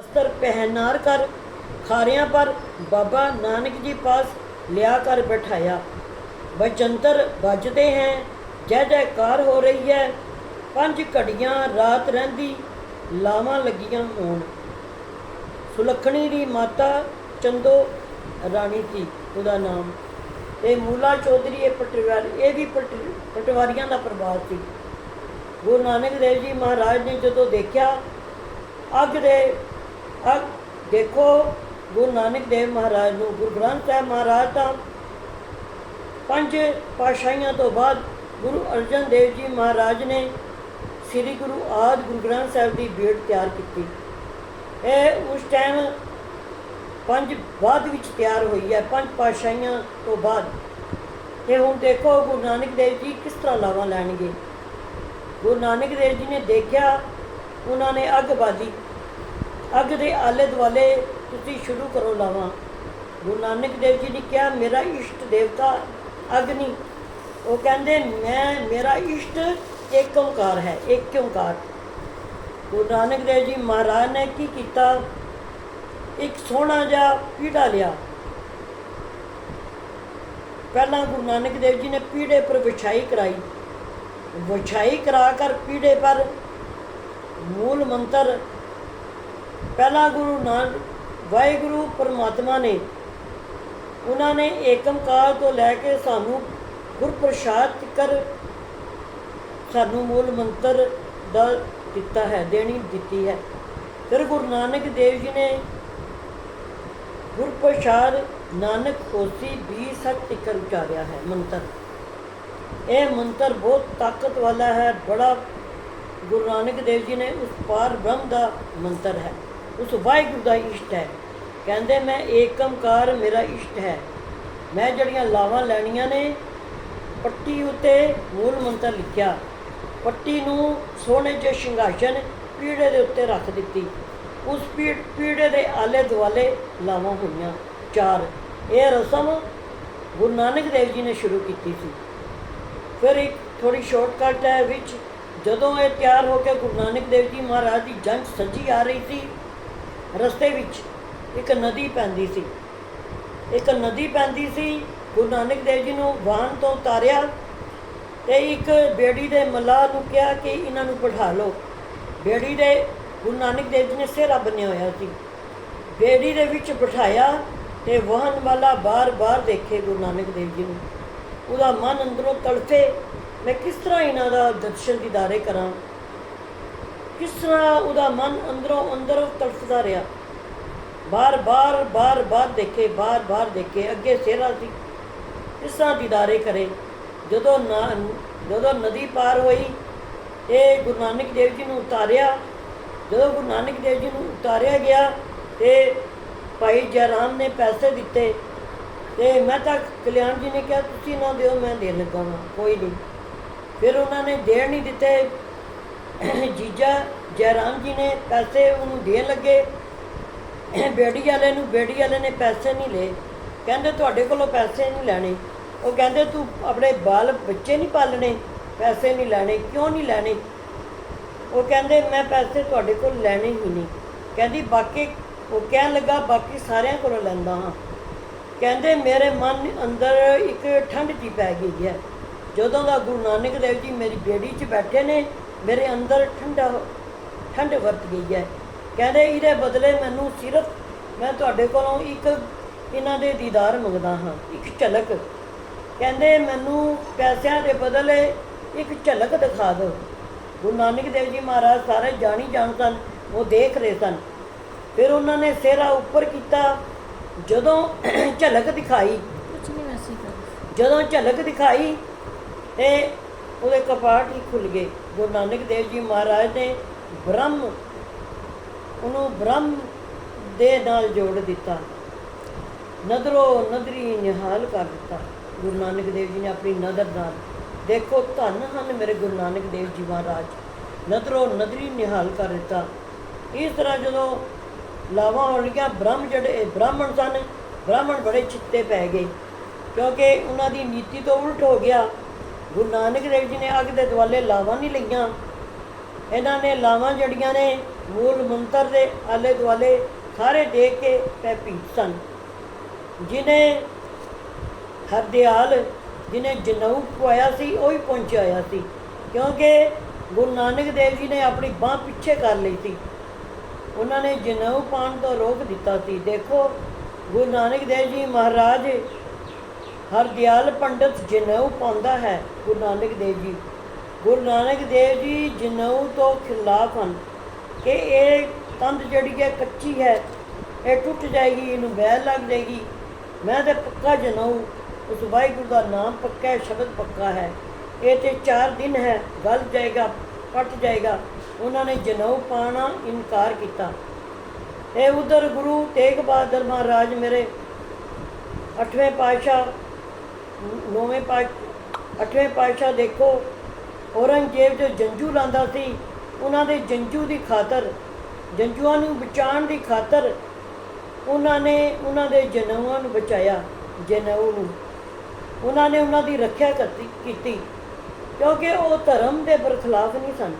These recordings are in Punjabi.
ਅਸਤਰ ਪਹਿਨਾਰ ਕਰ ਖਾਰਿਆਂ ਪਰ ਬਾਬਾ ਨਾਨਕ ਜੀ ਪਾਸ ਲਿਆ ਕਰ ਬਿਠਾਇਆ। ਬਚੰਤਰ ਵੱਜਦੇ ਹੈ, ਜੈ ਜੈਕਾਰ ਹੋ ਰਹੀ ਹੈ, ਪੰਜ ਘੜੀਆਂ ਰਾਤ ਰਹਿੰਦੀ, ਲਾਵਾਂ ਲੱਗੀਆਂ ਹੋਣ। ਸੁਲੱਖਣੀ ਦੀ ਮਾਤਾ ਚੰਦੋ ਰਾਣੀ ਸੀ, ਉਹਦਾ ਨਾਮ। ਤੇ ਮੂਲਾ ਚੌਧਰੀ ਇਹ ਪਟਵਾਰ, ਇਹ ਵੀ ਪਟਵਾਰੀਆਂ ਦਾ ਪ੍ਰਭਾਵ ਸੀ। ਗੁਰੂ ਨਾਨਕ ਦੇਵ ਜੀ ਮਹਾਰਾਜ ਨੇ ਜਦੋਂ ਦੇਖਿਆ, ਅੱਗ ਦੇ ਅੱਗ ਦੇਖੋ ਗੁਰੂ ਨਾਨਕ ਦੇਵ ਮਹਾਰਾਜ ਨੂੰ, ਗੁਰੂ ਗ੍ਰੰਥ ਸਾਹਿਬ ਮਹਾਰਾਜ ਤਾਂ ਪੰਜ ਪਾਸ਼ਾਹੀਆਂ ਤੋਂ ਬਾਅਦ ਗੁਰੂ ਅਰਜਨ ਦੇਵ ਜੀ ਮਹਾਰਾਜ ਨੇ ਸ੍ਰੀ ਗੁਰੂ ਆਦਿ ਗੁਰੂ ਗ੍ਰੰਥ ਸਾਹਿਬ ਦੀ ਬੀੜ ਤਿਆਰ ਕੀਤੀ। ਇਹ ਉਸ ਟਾਈਮ ਪੰਜ ਬਾਅਦ ਵਿੱਚ ਤਿਆਰ ਹੋਈ ਹੈ, ਪੰਜ ਪਾਸ਼ਾਹੀਆਂ ਤੋਂ ਬਾਅਦ। ਤੇ ਹੁਣ ਦੇਖੋ ਗੁਰੂ ਨਾਨਕ ਦੇਵ ਜੀ ਕਿਸ ਤਰ੍ਹਾਂ ਲਾਵਾ ਲੈਣਗੇ। ਗੁਰੂ ਨਾਨਕ ਦੇਵ ਜੀ ਨੇ ਦੇਖਿਆ, ਉਹਨਾਂ ਨੇ ਅੱਗ ਬਾਜੀ ਅੱਗ ਦੇ ਆਲੇ ਦੁਆਲੇ ਤੁਸੀਂ ਸ਼ੁਰੂ ਕਰੋ ਲਾਵਾ। ਗੁਰੂ ਨਾਨਕ ਦੇਵ ਜੀ ਨੇ ਕਿਹਾ, ਮੇਰਾ ਇਸ਼ਟ ਦੇਵਤਾ ਅਗਨੀ। ਉਹ ਕਹਿੰਦੇ, ਮੈਂ, ਮੇਰਾ ਇਸ਼ਟ ਏਕ ਓੰਕਾਰ ਹੈ ਏਕ ਓੰਕਾਰ। ਗੁਰੂ ਨਾਨਕ ਦੇਵ ਜੀ ਮਹਾਰਾਜ ਨੇ ਕੀ ਕੀਤਾ? ਇੱਕ ਸੋਹਣਾ ਜਿਹਾ ਪੀੜਾ ਲਿਆ। ਪਹਿਲਾਂ ਗੁਰੂ ਨਾਨਕ ਦੇਵ ਜੀ ਨੇ ਪੀੜੇ ਪਰ ਵਿਛਾਈ ਕਰਾਈ। ਵਿਛਾਈ ਕਰਾ ਕਰ ਪੀੜੇ ਪਰ ਮੂਲ ਮੰਤਰ ਪਹਿਲਾ ਗੁਰੂ ਨਾਨਕ, ਵਾਹਿਗੁਰੂ ਪਰਮਾਤਮਾ ਨੇ ਉਹਨਾਂ ਨੇ ਏਕਮਕਾਰ ਤੋਂ ਲੈ ਕੇ ਸਾਨੂੰ ਗੁਰਪ੍ਰਸਾਦ ਤੱਕਰ ਸਾਨੂੰ ਮੂਲ ਮੰਤਰ ਦਾ ਦਿੱਤਾ ਹੈ, ਦੇਣੀ ਦਿੱਤੀ ਹੈ। ਫਿਰ ਗੁਰੂ ਨਾਨਕ ਦੇਵ ਜੀ ਨੇ ਗੁਰਪ੍ਰਸਾਦ ਨਾਨਕ ਹੋਸੀ ਵੀ ਸਤ ਤੱਕਰ ਉਚਾਰਿਆ ਹੈ ਮੰਤਰ। ਇਹ ਮੰਤਰ ਬਹੁਤ ਤਾਕਤ ਵਾਲਾ ਹੈ, ਬੜਾ ਗੁਰੂ ਨਾਨਕ ਦੇਵ ਜੀ ਨੇ ਉਸ ਪਾਰ ਬ੍ਰਹਮ ਦਾ ਮੰਤਰ ਹੈ। ਉਸ ਵਾਹਿਗੁਰੂ ਦਾ ਇਸ਼ਟ ਹੈ। ਕਹਿੰਦੇ, ਮੈਂ ਏਕਮਕਾਰ ਮੇਰਾ ਇਸ਼ਟ ਹੈ। ਮੈਂ ਜਿਹੜੀਆਂ ਲਾਵਾਂ ਲੈਣੀਆਂ ਨੇ, ਪੱਟੀ ਉਤੇ ਮੂਲ ਮੰਤਰ ਲਿਖਿਆ। ਪੱਟੀ ਨੂੰ ਸੋਨੇ ਜਿਹੇ ਸ਼ਿੰਗਾਸਨ ਪੀੜੇ ਦੇ ਉੱਤੇ ਰੱਖ ਦਿੱਤੀ। ਉਸ ਪੀੜ ਪੀੜੇ ਦੇ ਆਲੇ ਦੁਆਲੇ ਲਾਵਾਂ ਹੋਈਆਂ। ਚਾਰ, ਇਹ ਰਸਮ ਗੁਰੂ ਨਾਨਕ ਦੇਵ ਜੀ ਨੇ ਸ਼ੁਰੂ ਕੀਤੀ ਸੀ। ਫਿਰ ਇੱਕ ਥੋੜੀ ਸ਼ਾਰਟਕਟ ਹੈ, ਵਿੱਚ ਜਦੋਂ ਇਹ ਤਿਆਰ ਹੋ ਕੇ ਗੁਰੂ ਨਾਨਕ ਦੇਵ ਜੀ ਮਹਾਰਾਜ ਦੀ ਜੰਝ ਸੱਜੀ ਆ ਰਹੀ ਸੀ ਰਸਤੇ ਵਿੱਚ ਇੱਕ ਨਦੀ ਪੈਂਦੀ ਸੀ। ਇੱਕ ਨਦੀ ਪੈਂਦੀ ਸੀ, ਗੁਰੂ ਨਾਨਕ ਦੇਵ ਜੀ ਨੂੰ ਵਾਹਨ ਤੋਂ ਉਤਾਰਿਆ ਤੇ ਇੱਕ ਬੇੜੀ ਦੇ ਮੱਲਾਹ ਨੂੰ ਕਿਹਾ ਕਿ ਇਹਨਾਂ ਨੂੰ ਬਿਠਾ ਲਓ। ਬੇੜੀ ਦੇ ਗੁਰੂ ਨਾਨਕ ਦੇਵ ਜੀ ਨੇ ਸਿਹਰਾ ਬੰਨਿਆ ਹੋਇਆ ਸੀ। ਬੇੜੀ ਦੇ ਵਿੱਚ ਬਿਠਾਇਆ ਤੇ ਵਾਹਨ ਵਾਲਾ ਬਾਰ-ਬਾਰ ਦੇਖੇ ਗੁਰੂ ਨਾਨਕ ਦੇਵ ਜੀ ਨੂੰ। ਉਹਦਾ ਮਨ ਅੰਦਰੋਂ ਤੜਫੇ, ਮੈਂ ਕਿਸ ਤਰ੍ਹਾਂ ਇਹਨਾਂ ਦਾ ਦਰਸ਼ਨ ਦੀਦਾਰੇ ਕਰਾਂ? ਕਿਸ ਤਰ੍ਹਾਂ ਉਹਦਾ ਮਨ ਅੰਦਰੋਂ ਅੰਦਰੋਂ ਤੜਫਦਾ ਰਿਹਾ? ਬਾਰ ਬਾਰ ਬਾਰ ਬਾਰ ਦੇਖੇ, ਬਾਰ ਬਾਰ ਦੇਖੇ, ਅੱਗੇ ਸਿਹਰਾ ਸੀ। ਕਿਸ ਤਰ੍ਹਾਂ ਦੀਦਾਰੇ ਕਰੇ। ਜਦੋਂ ਨਾ ਜਦੋਂ ਨਦੀ ਪਾਰ ਹੋਈ, ਇਹ ਗੁਰੂ ਨਾਨਕ ਦੇਵ ਜੀ ਨੂੰ ਉਤਾਰਿਆ। ਜਦੋਂ ਗੁਰੂ ਨਾਨਕ ਦੇਵ ਜੀ ਨੂੰ ਉਤਾਰਿਆ ਗਿਆ ਤੇ ਭਾਈ ਜੈਰਾਮ ਨੇ ਪੈਸੇ ਦਿੱਤੇ ਤੇ ਮੈਂ ਤਾਂ ਕਲਿਆਣ ਜੀ ਨੇ ਕਿਹਾ, ਤੁਸੀਂ ਨਾ ਦਿਓ, ਮੈਂ ਦੇਣ ਲੱਗਾ ਵਾਂ, ਕੋਈ ਨਹੀਂ। ਫਿਰ ਉਹਨਾਂ ਨੇ ਦੇਣ ਨਹੀਂ ਦਿੱਤੇ। ਜੀਜਾ ਜੈਰਾਮ ਜੀ ਨੇ ਪੈਸੇ ਉਹਨੂੰ ਦੇਣ ਲੱਗੇ। ਬੇੜੀ ਵਾਲੇ ਨੂੰ, ਬੇੜੀ ਵਾਲੇ ਨੇ ਪੈਸੇ ਨਹੀਂ ਲਏ। ਕਹਿੰਦੇ ਤੁਹਾਡੇ ਕੋਲੋਂ ਪੈਸੇ ਨਹੀਂ ਲੈਣੇ। ਉਹ ਕਹਿੰਦੇ ਤੂੰ ਆਪਣੇ ਬਾਲ ਬੱਚੇ ਨਹੀਂ ਪਾਲਣੇ, ਪੈਸੇ ਨਹੀਂ ਲੈਣੇ, ਕਿਉਂ ਨਹੀਂ ਲੈਣੇ? ਉਹ ਕਹਿੰਦੇ ਮੈਂ ਪੈਸੇ ਤੁਹਾਡੇ ਕੋਲ ਲੈਣੇ ਹੀ ਨਹੀਂ। ਕਹਿੰਦੀ ਬਾਕੀ ਉਹ ਕਹਿਣ ਲੱਗਾ, ਬਾਕੀ ਸਾਰਿਆਂ ਕੋਲੋਂ ਲੈਂਦਾ ਹਾਂ। ਕਹਿੰਦੇ ਮੇਰੇ ਮਨ ਅੰਦਰ ਇੱਕ ਠੰਡ ਜੀ ਪੈ ਗਈ ਹੈ। ਜਦੋਂ ਦਾ ਗੁਰੂ ਨਾਨਕ ਦੇਵ ਜੀ ਮੇਰੀ ਬੇੜੀ 'ਚ ਬੈਠੇ ਨੇ ਮੇਰੇ ਅੰਦਰ ਠੰਡਾ ਠੰਡ ਵਰਤ ਗਈ ਹੈ। ਕਹਿੰਦੇ ਇਹਦੇ ਬਦਲੇ ਮੈਨੂੰ ਸਿਰਫ ਮੈਂ ਤੁਹਾਡੇ ਕੋਲੋਂ ਇੱਕ ਇਹਨਾਂ ਦੇ ਦੀਦਾਰ ਮੰਗਦਾ ਹਾਂ ਇੱਕ ਝਲਕ। ਕਹਿੰਦੇ ਮੈਨੂੰ ਪੈਸਿਆਂ ਦੇ ਬਦਲੇ ਇੱਕ ਝਲਕ ਦਿਖਾ ਦਿਓ। ਗੁਰੂ ਨਾਨਕ ਦੇਵ ਜੀ ਮਹਾਰਾਜ ਸਾਰੇ ਜਾਣੀ ਜਾਣ ਸਨ ਉਹ ਦੇਖ ਰਹੇ ਸਨ। ਫਿਰ ਉਹਨਾਂ ਨੇ ਸਿਹਰਾ ਉੱਪਰ ਕੀਤਾ ਜਦੋਂ ਝਲਕ ਦਿਖਾਈ। ਨਹੀਂ ਵੈਸੇ ਜਦੋਂ ਝਲਕ ਦਿਖਾਈ ਤੇ ਉਹਦੇ ਕਪਾਟ ਹੀ ਖੁੱਲ ਗਏ। ਗੁਰੂ ਨਾਨਕ ਦੇਵ ਜੀ ਮਹਾਰਾਜ ਨੇ ਬ੍ਰਹਮ, ਉਹਨੂੰ ਬ੍ਰਹਮ ਦੇ ਨਾਲ ਜੋੜ ਦਿੱਤਾ। ਨਦਰੋ ਨਦਰੀ ਨਿਹਾਲ ਕਰ ਦਿੱਤਾ। ਗੁਰੂ ਨਾਨਕ ਦੇਵ ਜੀ ਨੇ ਆਪਣੀ ਨਦਰ ਨਾਲ, ਦੇਖੋ ਧੰਨ ਹਨ ਮੇਰੇ ਗੁਰੂ ਨਾਨਕ ਦੇਵ ਜੀ ਮਹਾਰਾਜ। ਨਦਰੋ ਨਦਰੀ ਨਿਹਾਲ ਕਰ ਦਿੱਤਾ। ਇਸ ਤਰ੍ਹਾਂ ਜਦੋਂ ਲਾਵਾਂ ਹੋ ਗਿਆ, ਬ੍ਰਹਮ ਜਿਹੜੇ, ਬ੍ਰਾਹਮਣ ਸਨ, ਬ੍ਰਾਹਮਣ ਬੜੇ ਚਿੱਤੇ ਪੈ ਗਏ। ਕਿਉਂਕਿ ਉਹਨਾਂ ਦੀ ਨੀਤੀ ਤੋਂ ਉਲਟ ਹੋ ਗਿਆ। ਗੁਰੂ ਨਾਨਕ ਦੇਵ ਜੀ ਨੇ ਅੱਗ ਦੇ ਦੁਆਲੇ ਲਾਵਾਂ ਨਹੀਂ ਲਈਆਂ। ਇਹਨਾਂ ਨੇ ਲਾਵਾਂ ਜੜੀਆਂ ਨੇ, ਮੂਲ ਮੰਤਰ ਦੇ ਆਲੇ ਦੁਆਲੇ ਸਾਰੇ ਦੇਖ ਕੇ ਪੈਪੀਤ ਸਨ। ਜਿਨੇ ਹਰਦਿਆਲ, ਜਿਨੇ ਜਨਊ ਪਵਾਇਆ ਸੀ, ਉਹ ਹੀ ਪਹੁੰਚਿਆ ਸੀ। ਕਿਉਂਕਿ ਗੁਰੂ ਨਾਨਕ ਦੇਵ ਜੀ ਨੇ ਆਪਣੀ ਬਾਹ ਪਿੱਛੇ ਕਰ ਲਈ ਸੀ। ਉਹਨਾਂ ਨੇ ਜਨਊ ਪਾਉਣ ਤੋਂ ਰੋਕ ਦਿੱਤਾ ਸੀ। ਦੇਖੋ, ਗੁਰੂ ਨਾਨਕ ਦੇਵ ਜੀ ਮਹਾਰਾਜ ਹਰਦਿਆਲ ਪੰਡਤ ਜਨਊ ਪਾਉਂਦਾ ਹੈ, ਗੁਰੂ ਨਾਨਕ ਦੇਵ ਜੀ। ਗੁਰੂ ਨਾਨਕ ਦੇਵ ਜੀ ਜਨਊ ਤੋਂ ਖਿਲਾਫ ਹਨ। ਕਿ ਇਹ ਕੰਧ ਜਿਹੜੀ ਹੈ, ਕੱਚੀ ਹੈ, ਇਹ ਟੁੱਟ ਜਾਏਗੀ, ਇਹਨੂੰ ਬੈਲ ਲੱਗ ਜਾਏਗੀ। ਮੈਂ ਤੇ ਪੱਕਾ ਜਨਊ ਉਸ ਵਾਹਿਗੁਰੂ ਦਾ ਨਾਮ ਪੱਕਾ ਹੈ, ਸ਼ਬਦ ਪੱਕਾ ਹੈ। ਇਹ ਤੇ 4 ਦਿਨ ਹੈ, ਗਲ ਜਾਏਗਾ, ਪਟ ਜਾਏਗਾ। ਉਹਨਾਂ ਨੇ ਜਨਊ ਪਾਣਾ ਇਨਕਾਰ ਕੀਤਾ। ਇਹ ਉਧਰ ਗੁਰੂ ਤੇਗ ਬਹਾਦਰ ਮਹਾਰਾਜ ਮੇਰੇ ਅਠਵੇਂ ਪਾਤਸ਼ਾਹ ਨੌਵੇਂ ਪਾਤਸ਼ਾਹ ਅੱਠਵੇਂ ਪਾਤਸ਼ਾਹ ਦੇਖੋ, ਔਰੰਗਜ਼ੇਬ ਜੋ ਜੰਜੂ ਲਾਂਦਾ ਸੀ, ਉਹਨਾਂ ਦੇ ਜੰਜੂ ਦੀ ਖਾਤਰ, ਜੰਜੂਆਂ ਨੂੰ ਬਚਾਉਣ ਦੀ ਖਾਤਰ ਉਹਨਾਂ ਨੇ ਉਹਨਾਂ ਦੇ ਜਨਊਆਂ ਨੂੰ ਬਚਾਇਆ, ਜਨਊ ਨੂੰ। ਉਹਨਾਂ ਨੇ ਉਹਨਾਂ ਦੀ ਰੱਖਿਆ ਕਰਤੀ, ਕੀਤੀ। ਕਿਉਂਕਿ ਉਹ ਧਰਮ ਦੇ ਬਰਖਲਾਫ ਨਹੀਂ ਸਨ।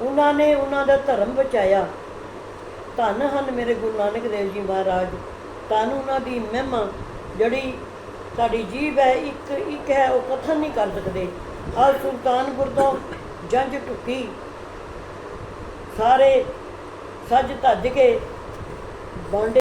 ਉਹਨਾਂ ਨੇ ਉਹਨਾਂ ਦਾ ਧਰਮ ਬਚਾਇਆ। ਧੰਨ ਹਨ ਮੇਰੇ ਗੁਰੂ ਨਾਨਕ ਦੇਵ ਜੀ ਮਹਾਰਾਜ, ਧੰਨ ਉਹਨਾਂ ਦੀ ਮਹਿਮਾ ਜਿਹੜੀ ਸਾਡੀ ਜੀਭ ਹੈ, ਇੱਕ ਇੱਕ ਹੈ, ਉਹ ਕਥਨ ਨਹੀਂ ਕਰ ਸਕਦੇ। ਆ ਸੁਲਤਾਨਪੁਰ ਤੋਂ ਜੰਜ ਟੁੱਕੀ ਸਾਰੇ ਸੱਜ ਧੱਜ ਕੇ ਬਾਂਡੇ